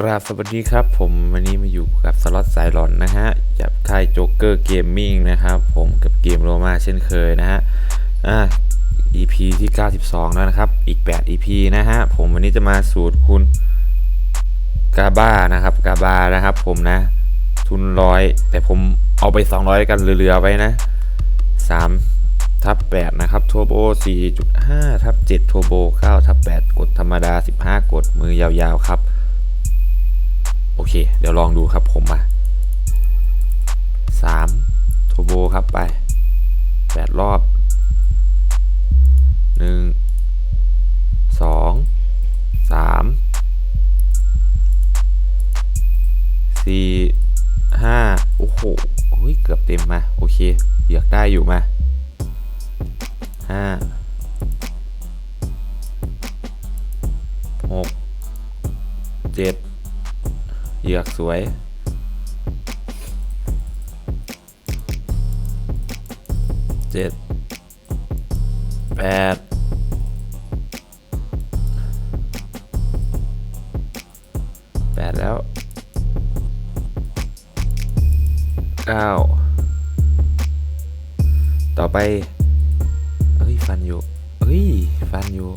กราบสวัสดีครับผมวันนี้มาอยู่กับสล็อตสายหลอนนะฮะจากค่ายโจ๊กเกอร์เกมมิ่งนะครับผมกับเกมโรมาเช่นเคยนะฮะอ่า EP ที่ 92 แล้วนะครับ อีก 8 EP นะฮะผมวันนี้จะมาสูตรคุณกาบ้านะครับกาบานะครับผมนะ ทุนร้อยแต่ผมเอาไป 200 กันเรือๆไว้นะ 3 ทับ 8 นะครับโทโบ4.5 ทับ7โทโบ9ทับ8 กดธรรมดา 15 กดมือยาวๆครับ เค เดี๋ยวลองดูครับผมมา3โทโบครับไป 8 รอบ 1 2 3 4 5 โอ้โหโอ้ยเกือบเต็มมา โอเคอยากได้อยู่มาห้าหก เหยือกสวย เจ็ด แปด แปดแล้ว เก้า ต่อไปเอ้ย ฟันอยู่เอ้ย ฟันอยู่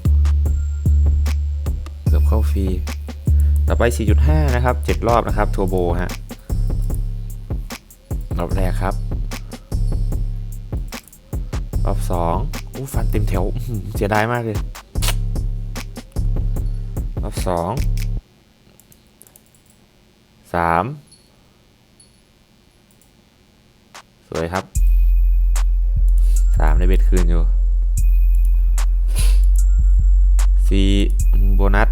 เกือบเข้าฟรี ต่อไป 4.5 นะครับ 7 รอบนะครับโทโบฮะรอบแรกครับ รอบ2อู้ฟันเต็มแถวเสียดายมากเลย รอบ 2 3สวยครับสามได้เบ็ดคืนอยู่สี่โบนัส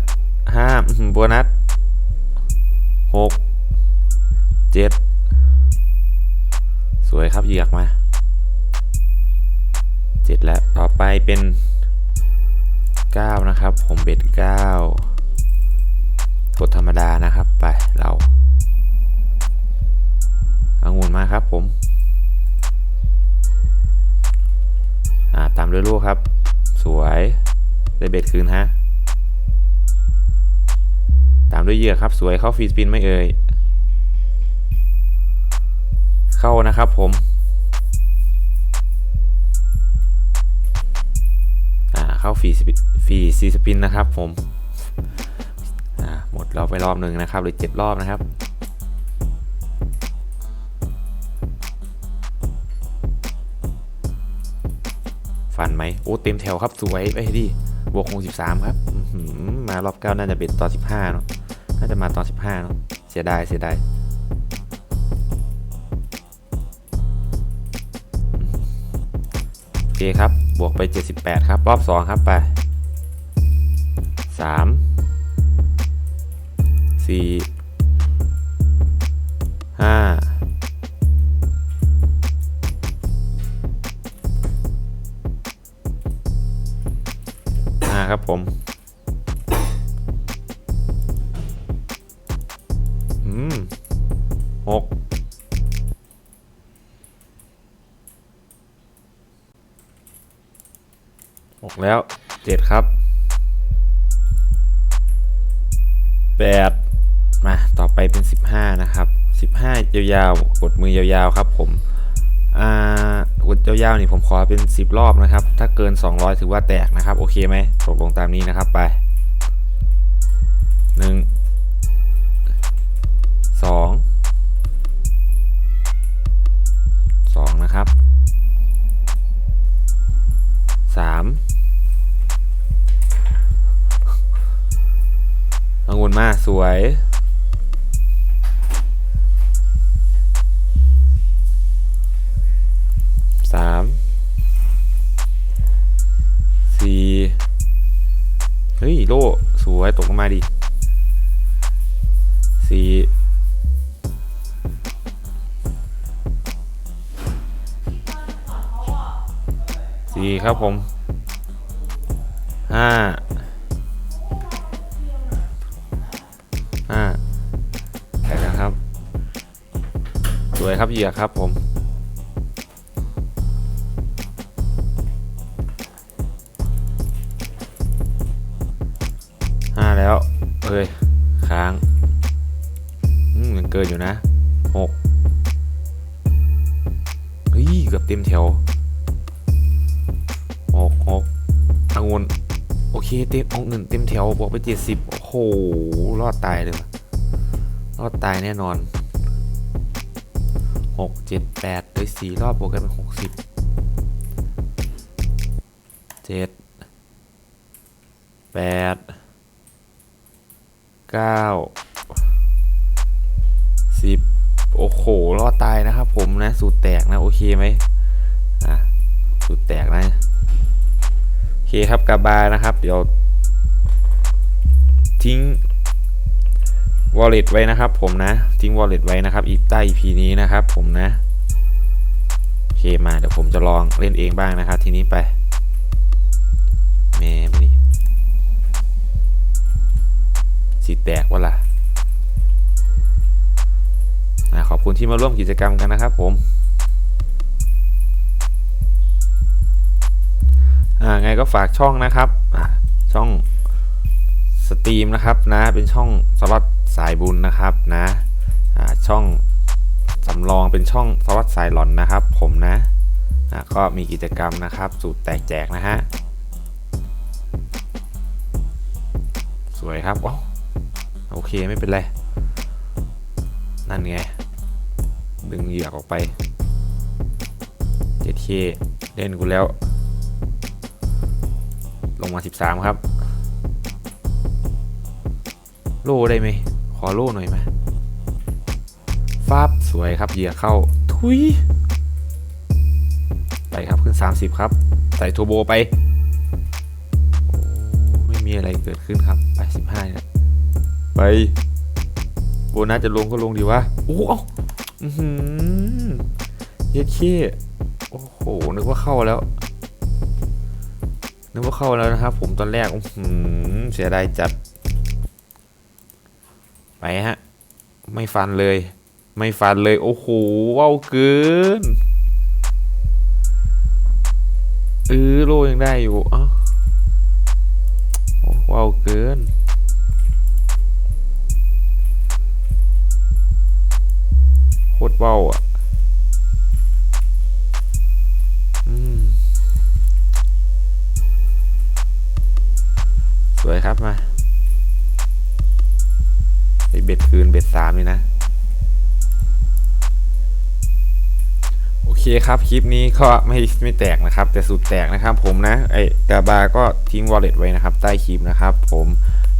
ห้าโบนัส กเจ็ดสวยครับเหยือกมาเจ็ดแล้วต่อไปเป็นเก้านะครับ ผมเบ็ดเก้ากดธรรมดานะครับไปเราเอางุนมาครับผมอ่าตามด้วยลูกครับ สวยได้เบ็ดคืนฮะ ด้วยเหยื่อครับ สวยเข้าฟีสปินไม่เอ่ยเข้านะครับผมอ่าเข้าฟรีสปินฟรีซีสปินนะครับผมอ่าหมดเราไปรอบหนึ่งนะครับหรือเจ็ดรอบนะครับฟันไหมโอ้เต็มแถวครับสวยไปดิบวก63ครับอื้อหือมารอบเก้าน่าจะเบ็ดต่อน15เนาะ น่าจะมาตอน 15เนาะเสียดายเสียดายโอเคครับ บวกไป 78 ครับ รอบ 2 ครับ ไป 3 4 5อ่าครับผม หกแล้วเจ็ดครับแปดมาต่อไปเป็นสิบห้านะครับสิบห้ายาวๆกดมือยาวๆครับผมอ่ากดยาวๆนี่ผมขอเป็น10รอบนะครับ ถ้าเกิน200ถือว่าแตกนะครับ โอเคไหมตกลงตามนี้นะครับไป1 2 2นะครับ นมาสวย สาม สี่ เฮ้ย โล่ สวย ตกลงมาดิ สี่ สี่ครับผม ห้าห้า วยครับเหยื่อครับผม ห้าแล้ว เอ้ย ค้างเกินอยู่นะหกเฮ้ย เกือบเต็มแถวหกหกองุนโอเค เต็มองุ่นเต็มแถว บอกไปเจ็ดสิบโอ้โห รอดตายเลยรอดตายแน่นอน หกเจ็ดแปดเลยสี่รอบบวกกันเป็นหกสิบเจ็ดแปดเก้าสิบโอ้โห รอดตายนะครับผมนะ สูตรแตกนะ โอเคไหมอะ สูตรแตกนะ โอเคครับกาบานะครับ เดี๋ยวทิ้ง wallet ไว้นะครับ ผมนะทิ้ง wallet ไว้นะครับ อีกใต้ EP นี้นะครับ ผมนะโอเคมาเดี๋ยวผมจะลองเล่นเองบ้างนะครับ ทีนี้ไปแม่มนี่สีแตกวะล่ะขอบคุณที่มาร่วมกิจกรรมกันนะครับผมอ่าไงก็ฝากช่องนะครับช่องสตรีมนะครับนะเป็นช่องสล็อต สายบุญนะครับนะช่องสำรองเป็นช่องสล็อตสายหลอนนะครับ ผมนะก็มีกิจกรรมนะครับสูตรแตกแจกนะฮะสวยครับว้าวโอเคไม่เป็นไร นั่นไง ดึงเหยือกออกไป 7K เล่นกูแล้ว ลงมา 13 ครับ โล่ได้ไหม ขอโล่หน่อยไหมฟาบสวยครับเหยียเข้า ทุย ไปครับขึ้น 30 ครับ ใส่โทโบไปโอ้ไม่มีอะไรเกิดขึ้นครับ ไป 15เนี่ยไป โบนัสจะลงก็ลงดีวะโอ้เอ้าอือหือเย็ดเข้โอ้โห นึกว่าเข้าแล้ว นึกว่าเข้าแล้วนะครับผมตอนแรกอื้อหือเสียดายจัด ไปฮะ ไม่ฟันเลย ไม่ฟันเลย โอ้โหว้าวเกินเออโลยังได้อยู่อ้าวโอ้าวเกินโคตรว้าวอะอืมสวยครับมา เบ็ดคืนเบ็ดสามเลยนะ โอเคครับคลิปนี้ก็ไม่ไม่แตกนะครับ แต่สุดแตกนะครับผมนะไอ้กาบาก็ทิ้ง wallet ไว้นะครับ ใต้คลิปนะครับ ผม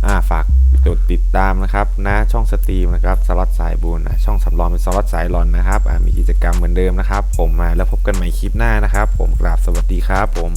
อ่าฝากกดติดตามนะครับนะช่องสตรีมนะครับสล็อตสายบุญนะช่องสำรองเป็นสล็อตสายหลอนนะครับมีกิจกรรมเหมือนเดิมนะครับ ผมมาแล้วพบกันใหม่คลิปหน้านะครับ ผมกราบสวัสดีครับผม